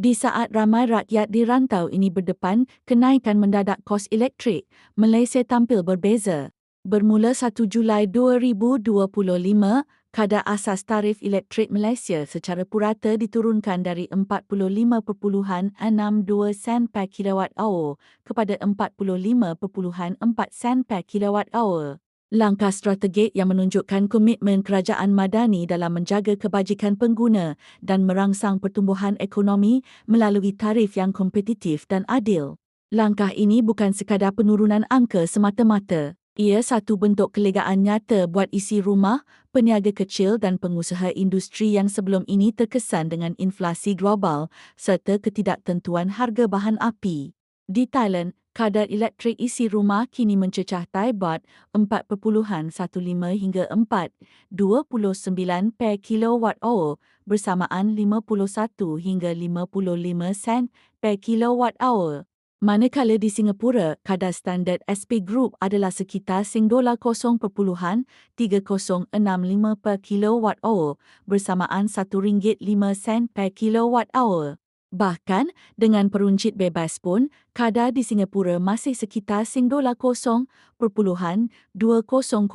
Di saat ramai rakyat di rantau ini berdepan kenaikan mendadak kos elektrik, Malaysia tampil berbeza. Bermula 1 Julai 2025, kadar asas tarif elektrik Malaysia secara purata diturunkan dari 45.62 sen per kilowatt hour kepada 45.4 sen per kilowatt hour. Langkah strategik yang menunjukkan komitmen kerajaan Madani dalam menjaga kebajikan pengguna dan merangsang pertumbuhan ekonomi melalui tarif yang kompetitif dan adil. Langkah ini bukan sekadar penurunan angka semata-mata. Ia satu bentuk kelegaan nyata buat isi rumah, peniaga kecil dan pengusaha industri yang sebelum ini terkesan dengan inflasi global serta ketidaktentuan harga bahan api. Di Thailand, kadar elektrik isi rumah kini mencecah Thai baht 4.15 hingga 4.29 per kilowatt hour bersamaan 51 hingga 55 sen per kilowatt hour. Manakala di Singapura, kadar standard SP Group adalah sekitar sing dolar 0.3065 per kilowatt hour bersamaan RM1.05 per kilowatt hour. Bahkan, dengan peruncit bebas pun, kadar di Singapura masih sekitar sing dolar kosong perpuluhan 2005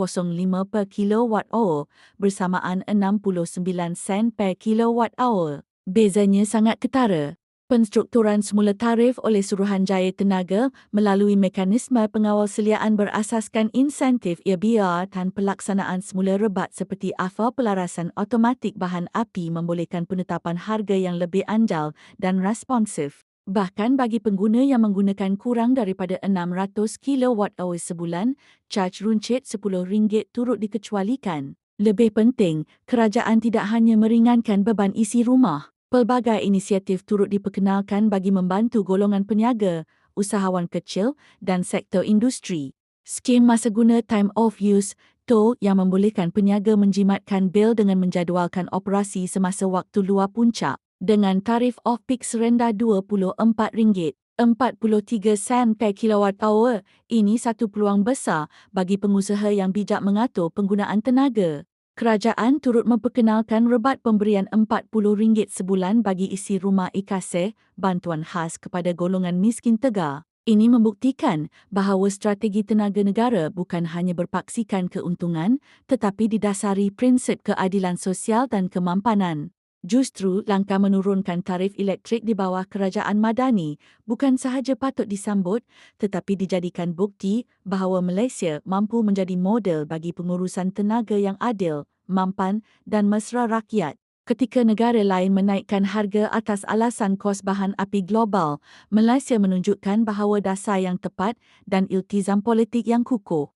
per kilowatt hour bersamaan 69 sen per kilowatt hour. Bezanya sangat ketara. Penstrukturan semula tarif oleh Suruhanjaya Tenaga melalui mekanisme pengawal seliaan berasaskan insentif IABR dan pelaksanaan semula rebat seperti AFA pelarasan automatik bahan api membolehkan penetapan harga yang lebih anjal dan responsif. Bahkan bagi pengguna yang menggunakan kurang daripada 600 kWh sebulan, caj runcit RM10 turut dikecualikan. Lebih penting, kerajaan tidak hanya meringankan beban isi rumah. Pelbagai inisiatif turut diperkenalkan bagi membantu golongan peniaga, usahawan kecil dan sektor industri. Skim masa guna Time of Use TO yang membolehkan peniaga menjimatkan bil dengan menjadualkan operasi semasa waktu luar puncak dengan tarif off-peak serendah RM24. 43 sen per kilowatt hour. Ini satu peluang besar bagi pengusaha yang bijak mengatur penggunaan tenaga. Kerajaan turut memperkenalkan rebat pemberian RM40 sebulan bagi isi rumah ikasih bantuan khas kepada golongan miskin tegar. Ini membuktikan bahawa strategi tenaga negara bukan hanya berpaksikan keuntungan tetapi didasari prinsip keadilan sosial dan kemampanan. Justru langkah menurunkan tarif elektrik di bawah kerajaan Madani bukan sahaja patut disambut tetapi dijadikan bukti bahawa Malaysia mampu menjadi model bagi pengurusan tenaga yang adil, mampan dan mesra rakyat. Ketika negara lain menaikkan harga atas alasan kos bahan api global, Malaysia menunjukkan bahawa dasar yang tepat dan iltizam politik yang kukuh